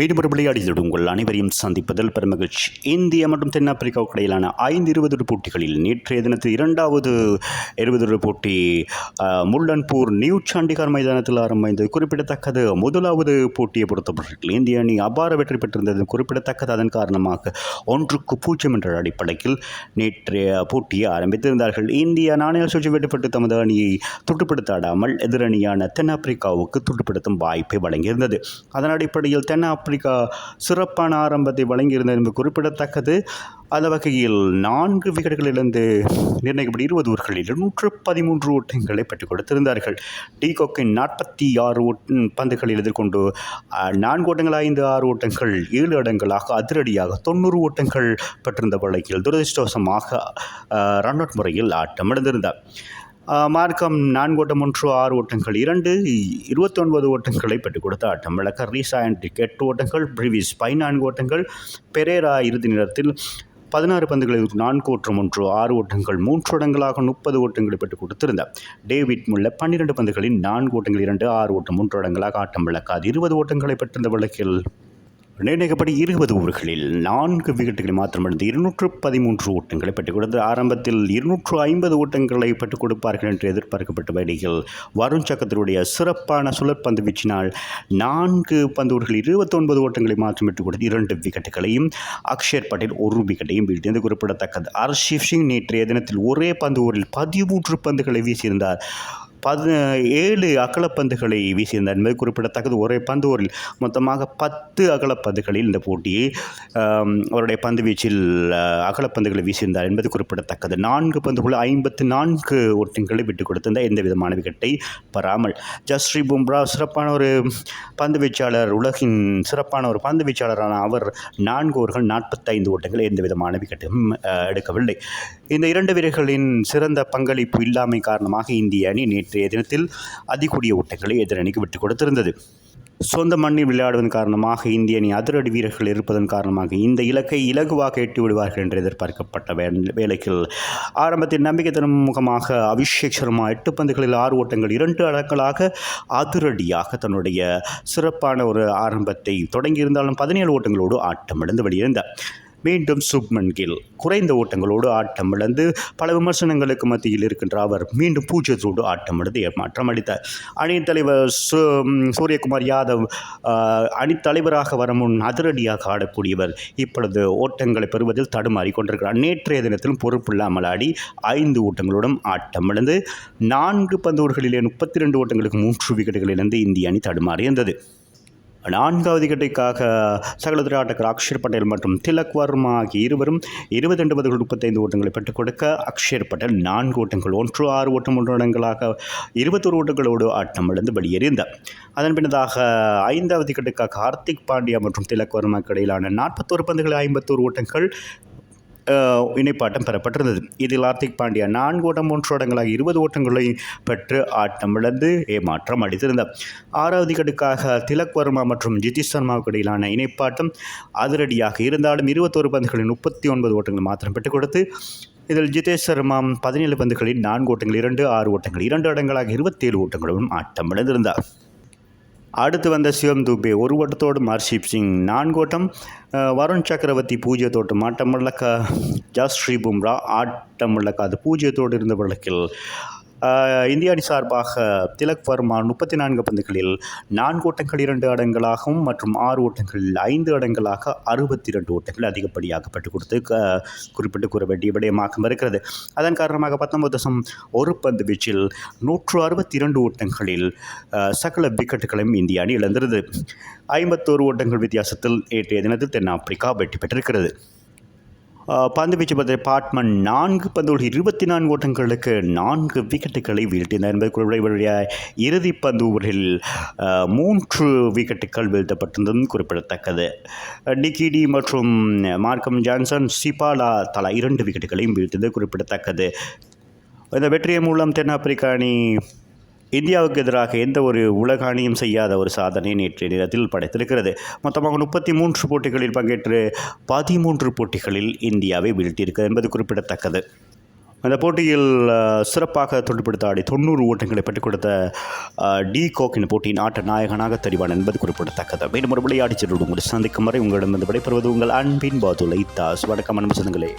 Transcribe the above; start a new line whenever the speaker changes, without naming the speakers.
மீண்டும் ஒரு விளையாடியதோடு உங்கள் அனைவரையும் சந்திப்பதில் பெருமகிழ்ச்சி இந்தியா மற்றும் தென்னாப்பிரிக்காவுக்கு இடையிலான ஐந்து இருபது போட்டிகளில் நேற்றைய தினத்தில் இரண்டாவது இருபது போட்டி முல்லன்பூர் நியூ சண்டிகார் மைதானத்தில் ஆரம்பித்தது. குறிப்பிடத்தக்கது முதலாவது போட்டியை பொறுத்தவரையில் இந்திய அணி அபார வெற்றி பெற்றிருந்தது. குறிப்பிடத்தக்கது அதன் காரணமாக ஒன்றுக்கு பூஜ்ஜியம் என்ற அடிப்படையில் நேற்றைய போட்டியை ஆரம்பித்திருந்தார்கள். இந்தியா நாணய சுற்றி வெட்டுப்பட்டு தமது அணியை துட்டுப்படுத்தாடாமல் எதிரணியான தென்னாப்பிரிக்காவுக்கு துட்டுப்படுத்தும் வாய்ப்பை வழங்கியிருந்தது. அதன் அடிப்படையில் தென்னாப்பிரிக்கா சிறப்பான ஆரம்பத்தை வழங்கியிருந்தது என்பது குறிப்பிடத்தக்கது. அந்த வகையில் நான்கு விக்கெட்டுகளிலிருந்து நிர்ணயிக்கப்பட்ட இருபது ஓவர்களில் நூற்று பதிமூன்று ஓட்டங்களை பெற்றுக் கொடுத்திருந்தார்கள். டீகோக்கின் நாற்பத்தி ஆறு ஓட் பந்துகளில் எதிர்கொண்டு நான்கு ஓட்டங்கள் ஐந்து ஆறு ஓட்டங்கள் ஏழு இடங்களாக அதிரடியாக தொண்ணூறு ஓட்டங்கள் பெற்றிருந்த வழக்கில் துரதிருஷ்டவசமாக ரன் அவுட் முறையில் ஆட்டமிழந்திருந்தார். மார்க்கம் நான்கு ஓட்டம் ஒன்று ஆறு ஓட்டங்கள் இரண்டு இருபத்தொன்பது ஓட்டங்களை பெற்றுக் கொடுத்த ஆட்டம். விளக்க ரீசா அண்ட் எட்டு ஓட்டங்கள் பிரிவிஸ் பதினான்கு ஓட்டங்கள் பெரேரா இறுதி நேரத்தில் பதினாறு பந்துகளில் நான்கு ஓட்டம் ஒன்று ஆறு ஓட்டங்கள் மூன்று இடங்களாக முப்பது ஓட்டங்களை பெற்றுக் கொடுத்திருந்தார். டேவிட் முல்ல பன்னிரண்டு பந்துகளில் நான்கு ஓட்டங்கள் இரண்டு ஆறு ஓட்டம் மூன்று இடங்களாக ஆட்டம் விளக்காது இருபது ஓட்டங்களை பெற்றிருந்த வழக்கில் நிர்ணயிக்கப்படி இருபது ஓவர்களில் நான்கு விக்கெட்டுகளை மாத்திரமடைந்து இருநூற்று பதிமூன்று ஓட்டங்களை பெற்றுக் கொடுத்து ஆரம்பத்தில் இருநூற்று ஐம்பது ஓட்டங்களை பெற்றுக் கொடுப்பார்கள் என்று எதிர்பார்க்கப்பட்ட வேளையில் வருண் சக்கரத்தினுடைய சிறப்பான சுழற்பந்து வீச்சினால் நான்கு பந்து ஓவர்களில் இருபத்தொன்பது ஓட்டங்களை மாற்றம் பெற்றுக் கொடுத்து இரண்டு விக்கெட்டுகளையும் அக்ஷர் பட்டேல் ஒரு விக்கெட்டையும் வீழ்த்தியது குறிப்பிடத்தக்கது. ஹர்ஷீப் சிங் நேற்றைய தினத்தில் ஒரே பந்து ஓவரில் பதிமூன்று பந்துகளை வீசியிருந்தார். பது ஏழு அகலப்பந்துகளை வீசியிருந்தார் என்பது குறிப்பிடத்தக்கது. ஒரே பந்து ஓரில் மொத்தமாக பத்து அகலப்பந்துகளில் இந்த போட்டியை அவருடைய பந்து வீச்சில் அகலப்பந்துகளை வீசியிருந்தார் என்பது குறிப்பிடத்தக்கது. நான்கு பந்துகள் ஐம்பத்து நான்கு ஓட்டங்களை விட்டுக் கொடுத்திருந்தார். எந்த விதமான விக்கெட்டை பெறாமல். ஜஸ்ரீ பும்ரா சிறப்பான ஒரு பந்து வீச்சாளர் உலகின் சிறப்பான ஒரு பந்து வீச்சாளரான அவர் நான்கு ஓவர்கள் நாற்பத்தைந்து ஓட்டங்கள் எந்த விதமான விக்கெட்டும் எடுக்கவில்லை. இந்த இரண்டு வீரர்களின் சிறந்த பங்களிப்பு இல்லாமை காரணமாக இந்திய அணி நேற்று நேற்றைய தினத்தில் அதிகூடிய ஓட்டங்களை எதிரணிக்கு விட்டுக் கொடுத்திருந்தது. சொந்த மண்ணில் விளையாடுவதன் காரணமாக இந்திய அணி அதிரடி வீரர்கள் இருப்பதன் காரணமாக இந்த இலக்கை இலகுவாக எட்டி விடுவார்கள் என்று எதிர்பார்க்கப்பட்ட வே வேலைகள் ஆரம்பத்தில் நம்பிக்கை தரும் முகமாக அபிஷேக் சர்மா எட்டு பந்துகளில் ஆறு ஓட்டங்கள் இரண்டு அடங்களாக அதிரடியாக தன்னுடைய சிறப்பான ஒரு ஆரம்பத்தை தொடங்கியிருந்தாலும் பதினேழு ஓட்டங்களோடு ஆட்டமிழந்து வெளியிருந்தார் மீண்டும் சுப்மன் கில். குறைந்த ஓட்டங்களோடு ஆட்டம் இழந்து பல விமர்சனங்களுக்கு மத்தியில் இருக்கின்ற அவர் மீண்டும் பூஜ்ஜியத்தோடு ஆட்டம் இழந்து ஏமாற்றம் அளித்தார். அணித் தலைவர் சு சூரியகுமார் யாதவ் அணித்தலைவராக தலைவராக வர முன் அதிரடியாக ஆடக்கூடியவர் இப்பொழுது ஓட்டங்களை பெறுவதில் தடுமாறி கொண்டிருக்கிறார். நேற்றைய தினத்திலும் பொறுப்பில்லாமல் ஆடி ஐந்து ஓட்டங்களுடன் ஆட்டம் இழந்து நான்கு பந்தூர்களிலே முப்பத்தி ரெண்டு ஓட்டங்களுக்கு மூன்று விக்கெட்டுகளிலிருந்து இந்திய அணி தடுமாறியிருந்தது. நான்காவது விக்கெட்டுக்காக சகலதுரை ஆட்டக்கர் அக்ஷர் பட்டேல் மற்றும் திலக் வர்மா ஆகிய இருவரும் இருபத்தி ரெண்டு பதில் முப்பத்தைந்து ஓட்டங்களை பெற்றுக் கொடுக்க அக்ஷர் பட்டேல் நான்கு ஓட்டங்கள் ஒன்று ஆறு ஓட்டம் ஒன்று இடங்களாக இருபத்தொரு ஓட்டங்களோடு ஆட்டம் இழந்து வெளியேறியிருந்தார். அதன் பின்னதாக ஐந்தாவது கட்டுக்காக ஹார்திக் பாண்டியா மற்றும் திலக் வர்மாக்கு இடையிலான நாற்பத்தோரு பந்துகளை ஐம்பத்தோரு ஓட்டங்கள் இணைப்பாட்டம் பெறப்பட்டிருந்தது. இதில் ஹார்திக் பாண்டியா நான்கு ஓட்டம் மூன்று ஓட்டங்களாக இருபது ஓட்டங்களை பெற்று ஆட்டம் இழந்து ஏமாற்றம் அளித்திருந்தார். ஆறாவது கடுக்காக திலக் வர்மா மற்றும் ஜிதிஷ் சர்மாவுக்கு இடையிலான இணைப்பாட்டம் அதிரடியாக இருந்தாலும் இருபத்தோரு பந்துகளில் முப்பத்தி ஒன்பது ஓட்டங்கள் மாத்திரம் பெற்றுக் கொடுத்து இதில் ஜிதேஷ் சர்மா பதினேழு பந்துகளில் நான்கு ஓட்டங்கள் இரண்டு ஆறு ஓட்டங்கள் இரண்டு இடங்களாக இருபத்தேழு ஓட்டங்களுடன் ஆட்டம் இழந்திருந்தார். அடுத்து வந்த சிவம் தூபே ஒரு ஓட்டத்தோடும் ஹர்ஷீப் சிங். நான்கு ஓட்டம் வருண் சக்கரவர்த்தி பூஜ்ஜியத்தோட்டம் ஆட்டம் இழக்க ஜஸ்ரீ பும்ரா ஆட்டம் இழக்க அது பூஜ்ஜியத்தோடு இருந்த வழக்கில் இந்திய அணி சார்பாக திலக் வர்மா முப்பத்தி நான்கு பந்துகளில் நான்கு ஓட்டங்கள் இரண்டு அடங்களாகவும் மற்றும் ஆறு ஓட்டங்களில் ஐந்து அடங்களாக அறுபத்தி இரண்டு ஓட்டங்கள் அதிகப்படியாக பெற்றுக் கொடுத்து க- குறிப்பிட்டு கூற வேண்டிய விடயமாக இருக்கிறது. அதன் காரணமாக பத்தொன்பது தசம் ஒரு பந்து வீச்சில் நூற்று அறுபத்தி இரண்டு ஓட்டங்களில் சகல விக்கெட்டுகளையும் இந்திய அணி இழந்திருந்தது. ஐம்பத்தோரு ஓட்டங்கள் வித்தியாசத்தில் நேற்றைய தினத்தில் தென்னாப்பிரிக்கா வெற்றி பெற்றிருக்கிறது. பந்து வீச்சு பற்றிய பாட்மன் நான்கு பந்துகள் இருபத்தி நான்கு ஓட்டங்களுக்கு நான்கு விக்கெட்டுகளை வீழ்த்தினார் என்பது குறிப்பிடைய இறுதி பந்து ஓவரில் மூன்று விக்கெட்டுகள் வீழ்த்தப்பட்டிருந்ததும் குறிப்பிடத்தக்கது. டிகிடி மற்றும் மார்க்கம் ஜான்சன் சிபாலா தலா இரண்டு விக்கெட்டுகளையும் வீழ்த்தியது குறிப்பிடத்தக்கது. இந்த வெற்றியின் மூலம் தென்னாப்பிரிக்கா அணி இந்தியாவுக்கு எதிராக எந்த ஒரு உலக அணியும் செய்யாத ஒரு சாதனை நேற்றைய நேரத்தில் படைத்திருக்கிறது. மொத்தமாக முப்பத்தி மூன்று போட்டிகளில் பங்கேற்று பதிமூன்று போட்டிகளில் இந்தியாவை வீழ்த்தியிருக்கிறது என்பது குறிப்பிடத்தக்கது. அந்த போட்டியில் சிறப்பாக துடுப்படுத்த ஆடி தொண்ணூறு ஓட்டங்களை பெற்றுக் கொடுத்த டி கோக்கின் போட்டியின் ஆட்ட நாயகனாக தெரிவான் என்பது குறிப்பிடத்தக்கது. மீண்டும் ஒரு விளையாடி சென்று உங்களை சந்திக்கும் வரை உங்களிடமிருந்து விடைபெறுவது உங்கள் அன்பின் பாதுலை தாஸ். வணக்கம் அன்பு சொந்தங்களே.